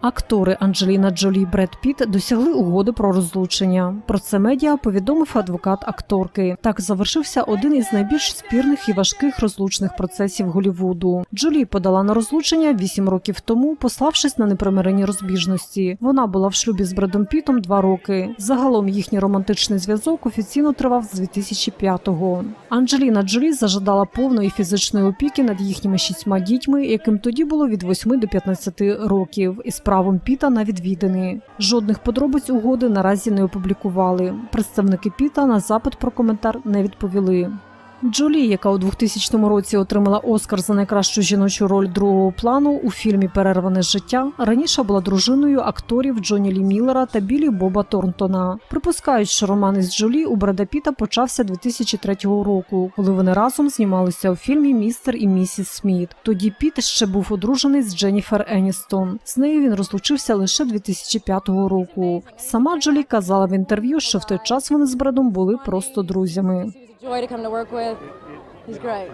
Актори Анджеліна Джолі і Бред Піт досягли угоди про розлучення. Про це медіа повідомив адвокат акторки. Так завершився один із найбільш спірних і важких розлучних процесів Голівуду. Джолі подала на розлучення вісім років тому, пославшись на непримирені розбіжності. Вона була в шлюбі з Бредом Пітом два роки. Загалом їхній романтичний зв'язок офіційно тривав з 2005-го. Анджеліна Джолі зажадала повної фізичної опіки над їхніми шістьма дітьми, яким тоді було від 8 до 15 років, із правом Піта на відвідини. Жодних подробиць угоди наразі не опублікували. Представники Піта на запит про коментар не відповіли. Джолі, яка у 2000 році отримала Оскар за найкращу жіночу роль другого плану у фільмі Перерване життя, раніше була дружиною акторів Джоні Лі Міллера та Білі Боба Торнтона. Припускають, що роман із Джолі у Бреда Піта почався 2003 року, коли вони разом знімалися у фільмі Містер і місіс Сміт. Тоді Піт ще був одружений з Дженніфер Еністон. З нею він розлучився лише 2005 року. Сама Джолі казала в інтерв'ю, що в той час вони з Бредом були просто друзями. Joy to come to work with. He's great.